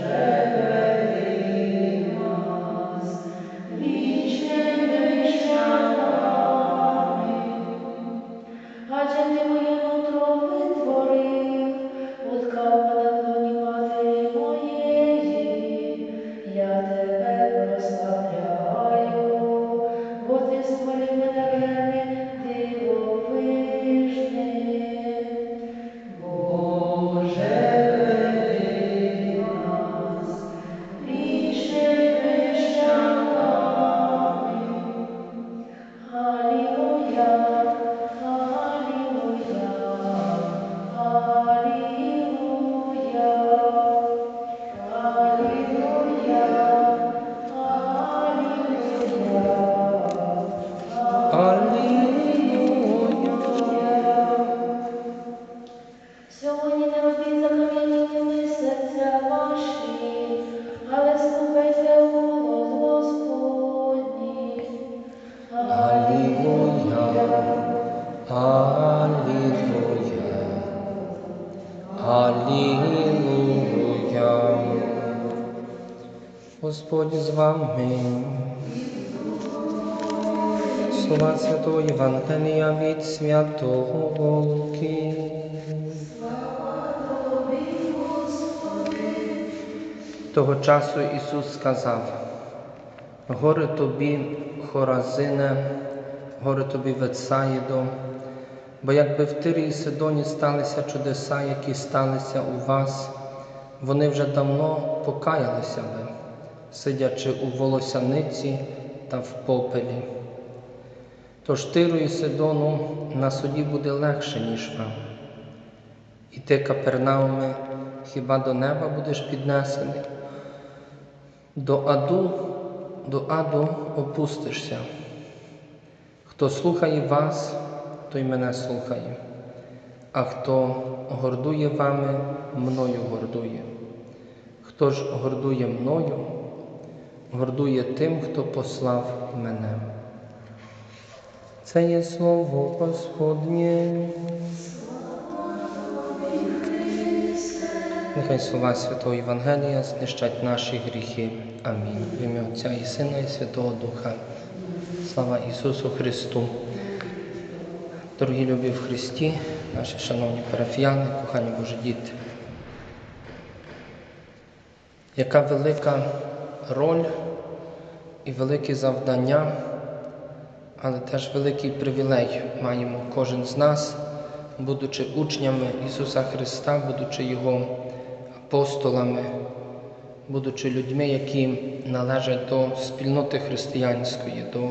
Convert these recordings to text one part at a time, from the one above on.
Amen. Господь з вами. Слова Святого Євангелія від Святого Луки. Того часу Ісус сказав, горе тобі, Хоразине, горе тобі Ветсаїдо, бо якби в Тирі і Сидоні сталися чудеса, які сталися у вас, вони вже давно покаялися би, сидячи у волосяниці та в попелі. Тож Тиру і Сидону на суді буде легше, ніж вам. І ти, Капернауме, хіба до неба будеш піднесений? До аду, до аду опустишся. Хто слухає вас, той мене слухає, а хто гордує вами, мною гордує. Хто ж гордує мною, гордує тим, хто послав мене. Це є слово Господнє. Нехай слова Святого Євангелія знищать наші гріхи. Амінь. В ім'я Отця і Сина, і Святого Духа. Слава Ісусу Христу. Дорогі любі в Христі, наші шановні парафіяни, кохані Божі діти. Яка велика роль і велике завдання, але теж великий привілей маємо кожен з нас, будучи учнями Ісуса Христа, будучи Його апостолами, будучи людьми, які належать до спільноти християнської, до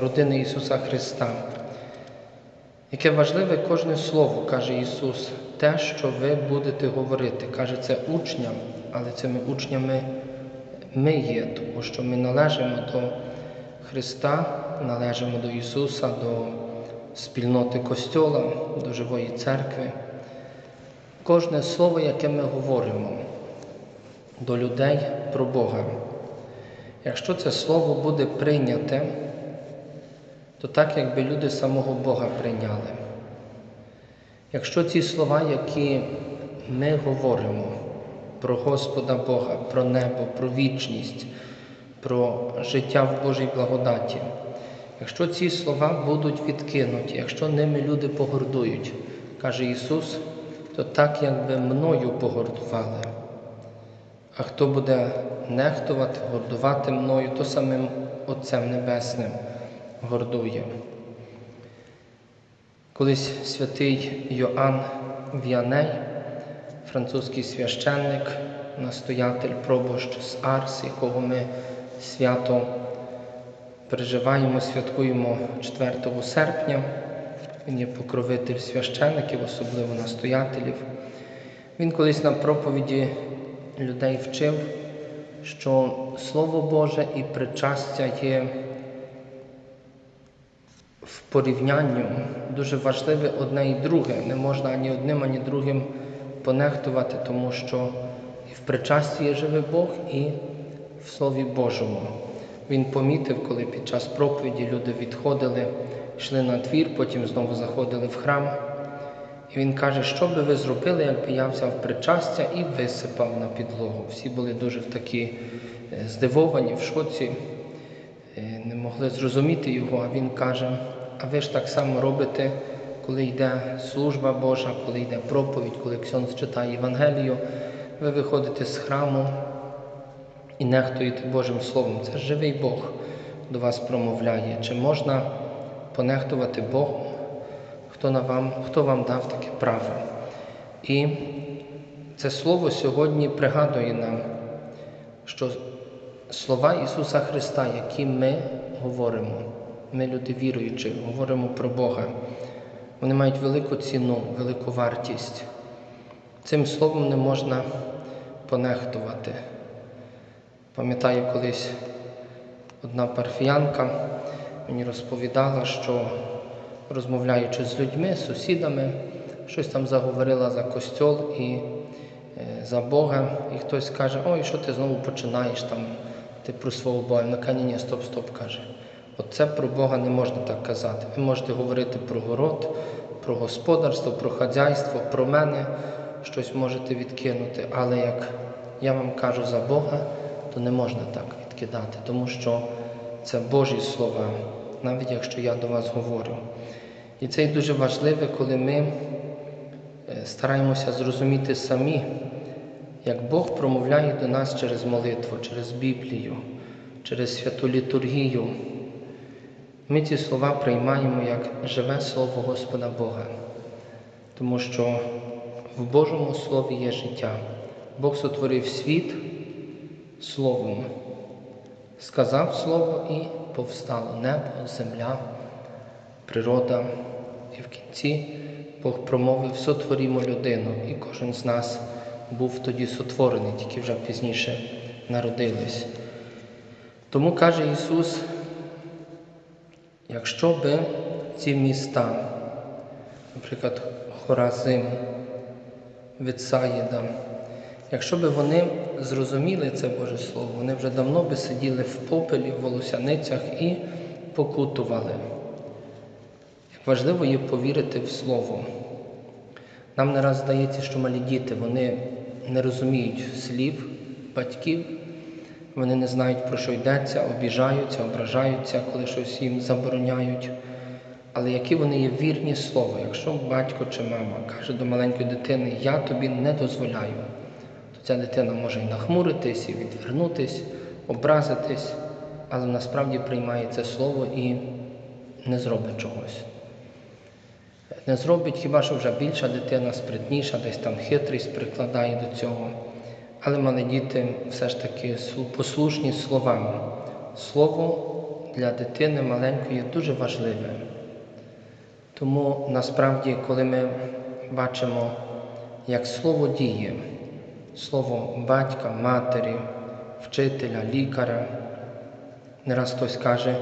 родини Ісуса Христа. Яке важливе кожне слово, каже Ісус, те, що ви будете говорити. Каже, це учням, але цими учнями ми є, тому що ми належимо до Христа, належимо до Ісуса, до спільноти Костьола, до живої церкви. Кожне слово, яке ми говоримо до людей про Бога. Якщо це слово буде прийняте, то так, якби люди самого Бога прийняли. Якщо ці слова, які ми говоримо про Господа Бога, про небо, про вічність, про життя в Божій благодаті, якщо ці слова будуть відкинуті, якщо ними люди погордують, каже Ісус, то так, якби мною погордували. А хто буде нехтувати, гордувати мною, то самим Отцем Небесним гордує. Колись святий Йоанн В'яней, французький священник, настоятель пробощ з Арс, якого ми свято переживаємо, святкуємо 4 серпня. Він є покровитель священиків, особливо настоятелів. Він колись на проповіді людей вчив, що Слово Боже і причастя є в порівнянню дуже важливе одне і друге. Не можна ані одним, ані другим понехтувати, тому що і в причасті є живий Бог, і в Слові Божому. Він помітив, коли під час проповіді люди відходили, йшли на двір, потім знову заходили в храм. І він каже, що би ви зробили, якби я взяв причастя і висипав на підлогу. Всі були дуже такі е, здивовані, в шоці, е, не могли зрозуміти його, а він каже, а ви ж так само робите, коли йде служба Божа, коли йде проповідь, коли Ксьонс читає Євангелію, ви виходите з храму і нехтуєте Божим Словом. Це живий Бог до вас промовляє. Чи можна понехтувати Богом? Хто, на вам, хто вам дав таке право? І це слово сьогодні пригадує нам, що слова Ісуса Христа, які ми говоримо, ми, люди віруючі, говоримо про Бога, вони мають велику ціну, велику вартість. Цим словом не можна понехтувати. Пам'ятаю, колись одна парфіянка мені розповідала, що розмовляючи з людьми, з сусідами, щось там заговорила за костьол і е, за Бога, і хтось каже, ой, що ти знову починаєш там, ти про свого Бога. Вона каже, ні, ні, стоп, стоп, каже. От це про Бога не можна так казати. Ви можете говорити про город, про господарство, про хазяйство, про мене, щось можете відкинути, але як я вам кажу за Бога, то не можна так відкидати, тому що це Божі слова, навіть якщо я до вас говорю. І це дуже важливо, коли ми е, стараємося зрозуміти самі, як Бог промовляє до нас через молитву, через Біблію, через святу літургію. Ми ці слова приймаємо як живе Слово Господа Бога, тому що в Божому Слові є життя. Бог сотворив світ Словом, сказав Слово і повстало небо, земля, природа. І в кінці Бог промовив сотворімо людину, і кожен з нас був тоді сотворений, тільки вже пізніше народились. Тому каже Ісус, якщо би ці міста, наприклад, Хоразим, Вицаїда, якщо би вони зрозуміли це Боже Слово, вони вже давно би сиділи в попелі, в волосяницях і покутували. Як важливо є повірити в Слово. Нам не раз здається, що малі діти вони не розуміють слів батьків, вони не знають, про що йдеться, обіжаються, ображаються, коли щось їм забороняють. Але які вони є вірні слово, якщо батько чи мама каже до маленької дитини, я тобі не дозволяю, то ця дитина може і нахмуритись, і відвернутись, образитись, але насправді приймає це слово і не зробить чогось. Не зробить хіба що вже більша дитина, спритніша, десь там хитрість прикладає до цього. Але мали діти все ж таки послушні словам. Слово для дитини маленької дуже важливе. Тому насправді, коли ми бачимо, як слово діє, слово батька, матері, вчителя, лікаря, не раз хтось каже,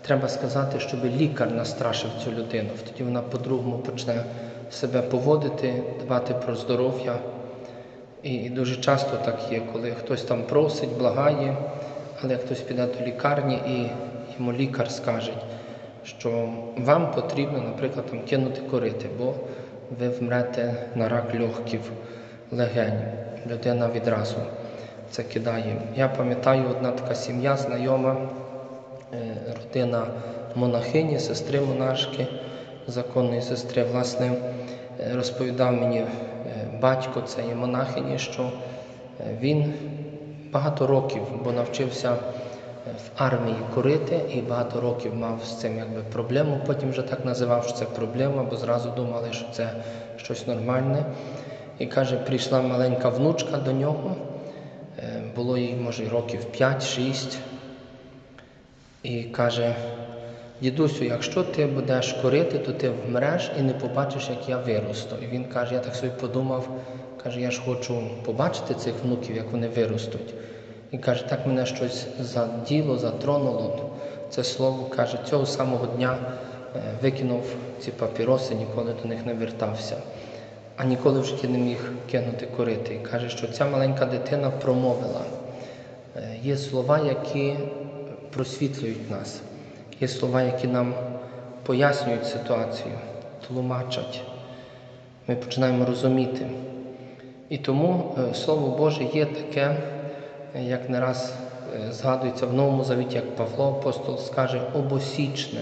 треба сказати, щоб лікар настрашив цю людину. Тоді вона по-другому почне себе поводити, дбати про здоров'я. І дуже часто так є, коли хтось там просить, благає, але хтось піде до лікарні і йому лікар скаже, що вам потрібно, наприклад, там кинути корити, бо ви вмрете на рак легків, легень. Людина відразу це кидає. Я пам'ятаю, одна така сім'я знайома, родина монахині, сестри монашки, законної сестри, власне, розповідав мені батько цієї монахині, що він багато років, бо навчився в армії курити і багато років мав з цим якби проблему. Потім вже так називав, що це проблема, бо зразу думали, що це щось нормальне. І каже, прийшла маленька внучка до нього, було їй, може, років 5-6. І каже, дідусю, якщо ти будеш курити, то ти вмреш і не побачиш, як я виросту. І він каже, я так собі подумав, каже, я ж хочу побачити цих внуків, як вони виростуть. І каже, так мене щось заділо, затронуло. Це слово каже, цього самого дня викинув ці папіроси, ніколи до них не вертався, а ніколи в житті не міг кинути курити. І каже, що ця маленька дитина промовила. Є слова, які просвітлюють нас. Є слова, які нам пояснюють ситуацію, тлумачать. ми починаємо розуміти. І тому е, Слово Боже є таке, як не раз е, згадується в Новому Завіті, як Павло апостол скаже, обосічне,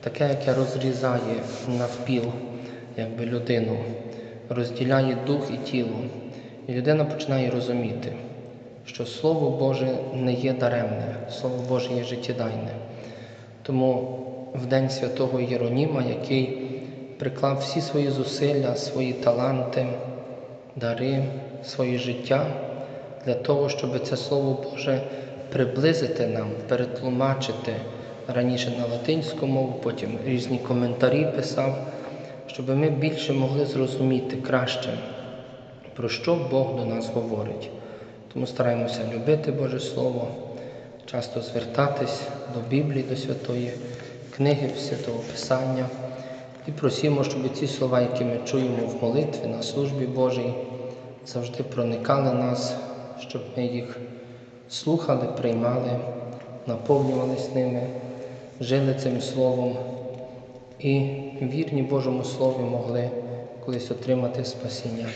таке, яке розрізає навпіл, якби людину, розділяє дух і тіло. І людина починає розуміти, що Слово Боже не є даремне, Слово Боже є життєдайне. Тому в день святого Єроніма, який приклав всі свої зусилля, свої таланти, дари, своє життя для того, щоб це Слово Боже приблизити нам, перетлумачити раніше на латинську мову, потім різні коментарі писав, щоб ми більше могли зрозуміти краще, про що Бог до нас говорить. Тому стараємося любити Боже Слово, часто звертатись до Біблії, до Святої книги, Святого Писання і просимо, щоб ці слова, які ми чуємо в молитві на службі Божій, завжди проникали нас, щоб ми їх слухали, приймали, наповнювались ними, жили цим Словом і вірні Божому Слові могли колись отримати спасіння.